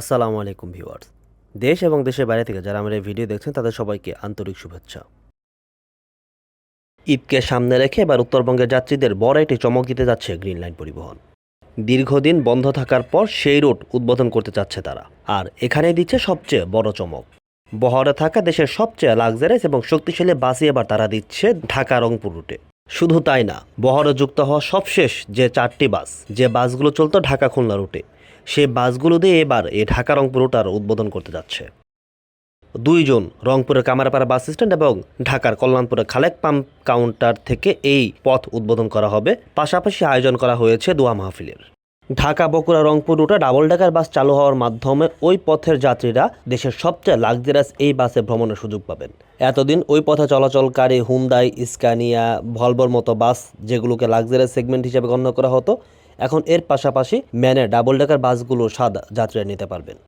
আসসালামু আলাইকুম ভিউয়ার্স। দেশ এবং দেশের বাইরে থেকে যারা আমার এই ভিডিও দেখছেন, তাদের সবাইকে আন্তরিক শুভেচ্ছা। ঈদকে সামনে রেখে এবার উত্তরবঙ্গের যাত্রীদের বড় একটি চমক দিতে যাচ্ছে গ্রিন লাইন পরিবহন। দীর্ঘদিন বন্ধ থাকার পর সেই রুট উদ্বোধন করতে চাচ্ছে তারা, আর এখানেই দিচ্ছে সবচেয়ে বড় চমক। বহরে থাকা দেশের সবচেয়ে লাক্সারিয়াস এবং শক্তিশালী বাসই এবার তারা দিচ্ছে ঢাকা রংপুর রুটে। শুধু তাই না, বহরে যুক্ত হওয়া সবশেষ যে চারটি বাস, যে বাসগুলো চলতো ঢাকা খুলনা রুটে সেই বাসগুলো দিয়ে এবার এই ঢাকা রংপুর রুটার উদ্বোধন করতে যাচ্ছে। দুইজন রংপুরের কামারাপাড়া বাস স্ট্যান্ড এবং ঢাকার কল্যাণপুরের খালেক পাম্প কাউন্টার থেকে এই পথ উদ্বোধন করা হবে। পাশাপাশি আয়োজন করা হয়েছে দোয়া মাহফিলের। ঢাকা, বকুড়া, রংপুর রুটে ডাবল ডেকার বাস চালু হওয়ার মাধ্যমে ওই পথের যাত্রীরা দেশের সবচেয়ে লাক্সারিয়াস এই বাসে ভ্রমণের সুযোগ পাবেন। এতদিন ওই পথে চলাচলকারী হুন্দাই ইস্কানিয়া ভলভোর মতো বাস যেগুলোকে লাক্সারিয়াস সেগমেন্ট হিসেবে গণ্য করা হতো এখন এর পাশাপাশি ম্যানে ডাবল ডেকার বাসগুলো স্বাদ যাত্রীরা নিতে পারবেন।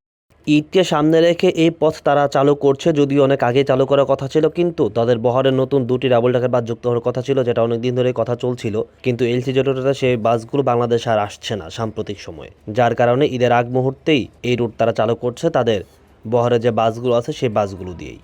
ঈদকে সামনে রেখে এই পথ তারা চালু করছে, যদিও অনেক আগে চালু করার কথা ছিল, কিন্তু তাদের বহরের নতুন দুটি ডাবল ডেকার বাস যুক্ত হওয়ার কথা ছিল, যেটা অনেক দিন ধরে কথা চলছিল। কিন্তু এলসি জেটোটাতে সেই বাসগুলো বাংলাদেশে আর আসছে না সাম্প্রতিক সময়ে। যার কারণে ঈদের আগ মুহূর্তেই এই রুট তারা চালু করছে তাদের বহরে যে বাসগুলো আছে সেই বাসগুলো দিয়েই।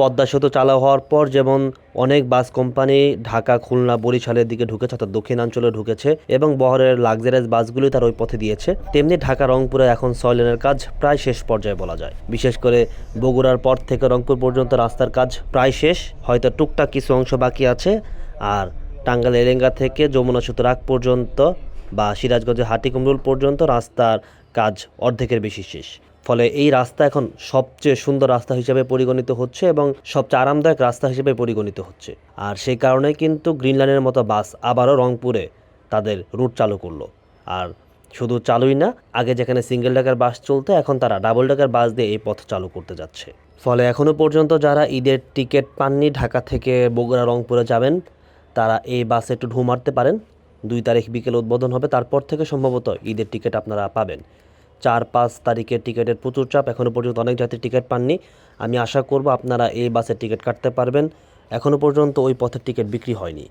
পদ্মা সেতু চালু হওয়ার পর যেমন অনেক বাস কোম্পানি ঢাকা, খুলনা, বরিশালের দিকে ঢুকেছে অর্থাৎ দক্ষিণাঞ্চলে ঢুকেছে এবং বহরের লাক্সারিয়াস বাসগুলি তার ওই পথে দিয়েছে। তেমনি ঢাকা, রংপুরে এখন ছয় লেনের কাজ প্রায় শেষ পর্যায়ে বলা যায়। বিশেষ করে বগুড়ার পর থেকে রংপুর পর্যন্ত রাস্তার কাজ প্রায় শেষ, হয়তো টুকটাক কিছু অংশ বাকি আছে। আর টাঙ্গাইল, এলেঙ্গা থেকে যমুনা সেতুর আগ পর্যন্ত বা সিরাজগঞ্জের হাটিকুমরুল পর্যন্ত রাস্তার কাজ অর্ধেকের বেশি শেষ। ফলে এই রাস্তা এখন সবচেয়ে সুন্দর রাস্তা হিসেবে পরিগণিত হচ্ছে এবং সবচেয়ে আরামদায়ক রাস্তা হিসেবে পরিগণিত হচ্ছে। আর সেই কারণে কিন্তু গ্রিন লাইনের মতো বাস আবারও রংপুরে তাদের রুট চালু করল। আর শুধু চালুই না, আগে যেখানে সিঙ্গেল ডাকার বাস চলতো, এখন তারা ডাবল ডাকার বাস দিয়ে এই পথ চালু করতে যাচ্ছে। ফলে এখনও পর্যন্ত যারা ঈদের টিকিট পাননি, ঢাকা থেকে বগুড়া, রংপুরে যাবেন, তারা এই বাসে একটু ঢু মারতে পারেন। দুই তারিখ বিকেল উদ্বোধন হবে, তারপর থেকে সম্ভবত ঈদের টিকিট আপনারা পাবেন। চার পাঁচ তারিখের টিকিটের প্রচুর চাপ। এখনও পর্যন্ত অনেক যাত্রী টিকিট পাননি। আমি আশা করব আপনারা এই বাসের টিকিট কাটতে পারবেন। এখনও পর্যন্ত ওই পথের টিকিট বিক্রি হয়নি।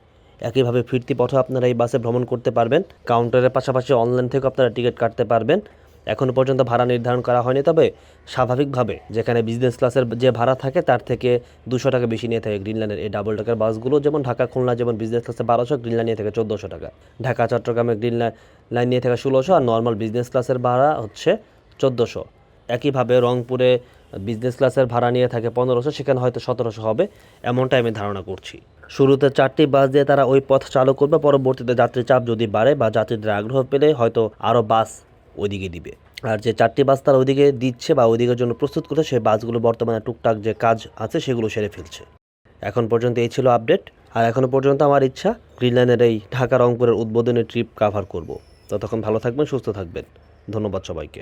একইভাবে ফিরতি পথে আপনারা এই বাসে ভ্রমণ করতে পারবেন। কাউন্টারের পাশাপাশি অনলাইন থেকেও আপনারা টিকিট কাটতে পারবেন। এখনও পর্যন্ত ভাড়া নির্ধারণ করা হয়নি, তবে স্বাভাবিকভাবে যেখানে বিজনেস ক্লাসের যে ভাড়া থাকে, তার থেকে দুশো টাকা বেশি নিয়ে থাকে গ্রিন লাইনের এই ডাবল টাকার বাসগুলো যেমন ঢাকা, খুলনা, যেমন বিজনেস ক্লাসে বারোশো গ্রিন লাইন নিয়ে থাকে চোদ্দোশো টাকা। ঢাকা, চট্টগ্রামে গ্রিন লাইন নিয়ে থাকে ষোলোশো আর নর্মাল বিজনেস ক্লাসের ভাড়া হচ্ছে চোদ্দোশো। একইভাবে রংপুরে বিজনেস ক্লাসের ভাড়া নিয়ে থাকে পনেরোশো, সেখানে হয়তো সতেরোশো হবে, এমনটাই আমি ধারণা করছি। শুরুতে চারটি বাস দিয়ে তারা ওই পথ চালু করবে, পরবর্তীতে যাত্রী চাপ যদি বাড়ে বা যাত্রীদের আগ্রহ পেলে হয়তো আরও বাস ওইদিকে দিবে। আর যে চারটি বাস তারা ওইদিকে দিচ্ছে বা ওইদিকের জন্য প্রস্তুত করছে, সেই বাসগুলো বর্তমানে টুকটাক যে কাজ আছে সেগুলো সেরে ফেলছে। এখন পর্যন্ত এই ছিল আপডেট। আর এখনও পর্যন্ত আমার ইচ্ছা গ্রিন লাইনের এই ঢাকা রংপুরের উদ্বোধনের ট্রিপ কাভার করব। ততক্ষণ ভালো থাকবেন, সুস্থ থাকবেন। ধন্যবাদ সবাইকে।